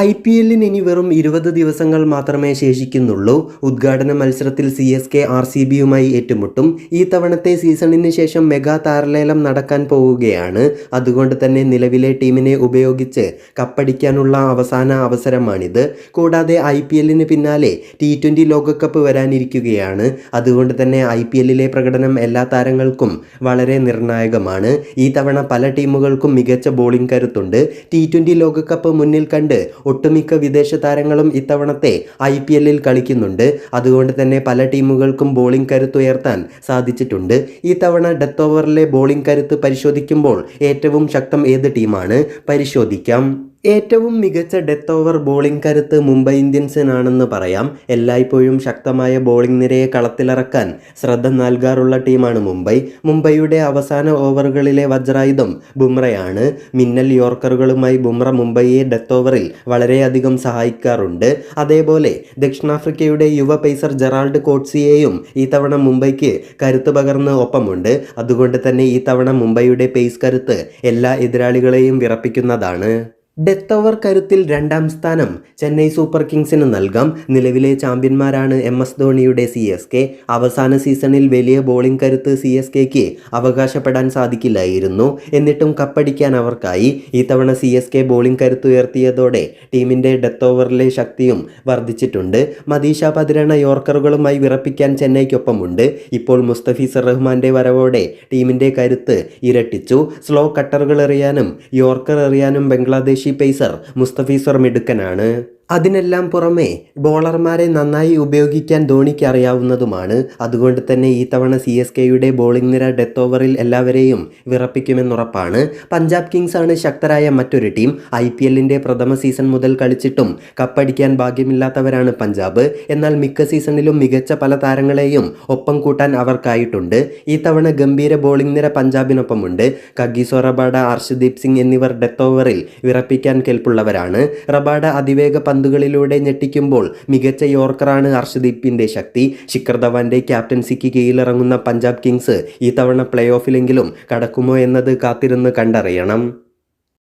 I P എല്ലിന് ഇനി വെറും ഇരുപത് ദിവസങ്ങൾ മാത്രമേ ശേഷിക്കുന്നുള്ളൂ. ഉദ്ഘാടന മത്സരത്തിൽ C S K R C ബിയുമായി ഏറ്റുമുട്ടും. ഈ തവണത്തെ സീസണിന് ശേഷം മെഗാ താരലേലം നടക്കാൻ പോവുകയാണ്. അതുകൊണ്ട് തന്നെ നിലവിലെ ടീമിനെ ഉപയോഗിച്ച് കപ്പടിക്കാനുള്ള അവസാന അവസരമാണിത്. കൂടാതെ ഐ പി എല്ലിന് പിന്നാലെ ടി ട്വന്റി ലോകകപ്പ് വരാനിരിക്കുകയാണ്. അതുകൊണ്ട് തന്നെ ഐ പി എല്ലിലെ പ്രകടനം എല്ലാ താരങ്ങൾക്കും വളരെ നിർണായകമാണ്. ഈ തവണ പല ടീമുകൾക്കും മികച്ച ബോളിംഗ് കരുത്തുണ്ട്. ടി ട്വന്റി ലോകകപ്പ് മുന്നിൽ കണ്ട് ഒട്ടുമിക്ക വിദേശ താരങ്ങളും ഇത്തവണത്തെ ഐ പി എല്ലിൽ കളിക്കുന്നുണ്ട്. അതുകൊണ്ട് തന്നെ പല ടീമുകൾക്കും ബോളിംഗ് കരുത്തുയർത്താൻ സാധിച്ചിട്ടുണ്ട്. ഈ തവണ ഡെത്ത് ഓവറിലെ ബോളിംഗ് കരുത്ത് പരിശോധിക്കുമ്പോൾ ഏറ്റവും ശക്തം ഏത് ടീമാണ്? പരിശോധിക്കാം. ഏറ്റവും മികച്ച ഡെത്ത് ഓവർ ബോളിംഗ് കരുത്ത് മുംബൈ ഇന്ത്യൻസിനാണെന്ന് പറയാം. എല്ലായ്പ്പോഴും ശക്തമായ ബോളിംഗ് നിരയെ കളത്തിലിറക്കാൻ ശ്രദ്ധ നൽകാറുള്ള ടീമാണ് മുംബൈ. മുംബൈയുടെ അവസാന ഓവറുകളിലെ വജ്രായുധം ബുംറയാണ്. മിന്നൽ യോർക്കറുകളുമായി ബുംറ മുംബൈയെ ഡെത്ത് ഓവറിൽ വളരെയധികം സഹായിക്കാറുണ്ട്. അതേപോലെ ദക്ഷിണാഫ്രിക്കയുടെ യുവ പേസർ ജെറാൾഡ് കോട്സിയെയും ഈ തവണ മുംബൈക്ക് കരുത്ത് പകർന്ന് ഒപ്പമുണ്ട്. അതുകൊണ്ട് തന്നെ ഈ തവണ മുംബൈയുടെ പേസ് കരുത്ത് എല്ലാ എതിരാളികളെയും വിറപ്പിക്കുന്നതാണ്. ഡെത്ത് ഓവർ കരുത്തിൽ രണ്ടാം സ്ഥാനം ചെന്നൈ സൂപ്പർ കിങ്സിന് നൽകാം. നിലവിലെ ചാമ്പ്യന്മാരാണ് എം എസ് ധോണിയുടെ സി എസ് കെ അവസാന സീസണിൽ വലിയ ബോളിംഗ് കരുത്ത് സി എസ് കെക്ക് അവകാശപ്പെടാൻ സാധിക്കില്ലായിരുന്നു. എന്നിട്ടും കപ്പടിക്കാൻ അവർക്കായി. ഈ തവണ സി എസ് കെ ബോളിംഗ് കരുത്ത് ഉയർത്തിയതോടെ ടീമിന്റെ ഡെത്ത് ഓവറിലെ ശക്തിയും വർദ്ധിച്ചിട്ടുണ്ട്. മദീഷ പതിരണ യോർക്കറുകളുമായി വിറപ്പിക്കാൻ ചെന്നൈക്കൊപ്പമുണ്ട്. ഇപ്പോൾ മുസ്തഫീസർ റഹ്മാന്റെ വരവോടെ ടീമിന്റെ കരുത്ത് ഇരട്ടിച്ചു. സ്ലോ കട്ടറുകൾ എറിയാനും യോർക്കർ എറിയാനും ബംഗ്ലാദേശി പേസർ മുസ്തഫീസർ മിടുക്കനാണ്. അതിനെല്ലാം പുറമെ ബോളർമാരെ നന്നായി ഉപയോഗിക്കാൻ ധോണിക്ക് അറിയാവുന്നതുമാണ്. അതുകൊണ്ട് തന്നെ ഈ തവണ സി എസ് കെയുടെ ബോളിംഗ് നിര ഡെത്ത് ഓവറിൽ എല്ലാവരെയും വിറപ്പിക്കുമെന്നുറപ്പാണ്. പഞ്ചാബ് കിങ്സ് ആണ് ശക്തരായ മറ്റൊരു ടീം. ഐ പി എല്ലിന്റെ പ്രഥമ സീസൺ മുതൽ കളിച്ചിട്ടും കപ്പടിക്കാൻ ഭാഗ്യമില്ലാത്തവരാണ് പഞ്ചാബ്. എന്നാൽ മിക്ക സീസണിലും മികച്ച പല താരങ്ങളെയും ഒപ്പം കൂട്ടാൻ അവർക്കായിട്ടുണ്ട്. ഈ തവണ ഗംഭീര ബോളിംഗ് നിര പഞ്ചാബിനൊപ്പമുണ്ട്. കഗീസോ റബാഡ അർഷദീപ് സിംഗ് എന്നിവർ ഡെത്ത് ഓവറിൽ വിറപ്പിക്കാൻ കെൽപ്പുള്ളവരാണ്. റബാഡ അതിവേഗ പന്തുകളിലൂടെ ഞെട്ടിക്കുമ്പോൾ മികച്ച യോർക്കറാണ് അർഷദീപിന്റെ ശക്തി. ശിഖർ ധവാന്റെ ക്യാപ്റ്റൻസിക്ക് കീഴിലിറങ്ങുന്ന പഞ്ചാബ് കിങ്സ് ഈ തവണ പ്ലേ ഓഫിലെങ്കിലും കടക്കുമോ എന്നത് കാത്തിരുന്ന് കണ്ടറിയണം.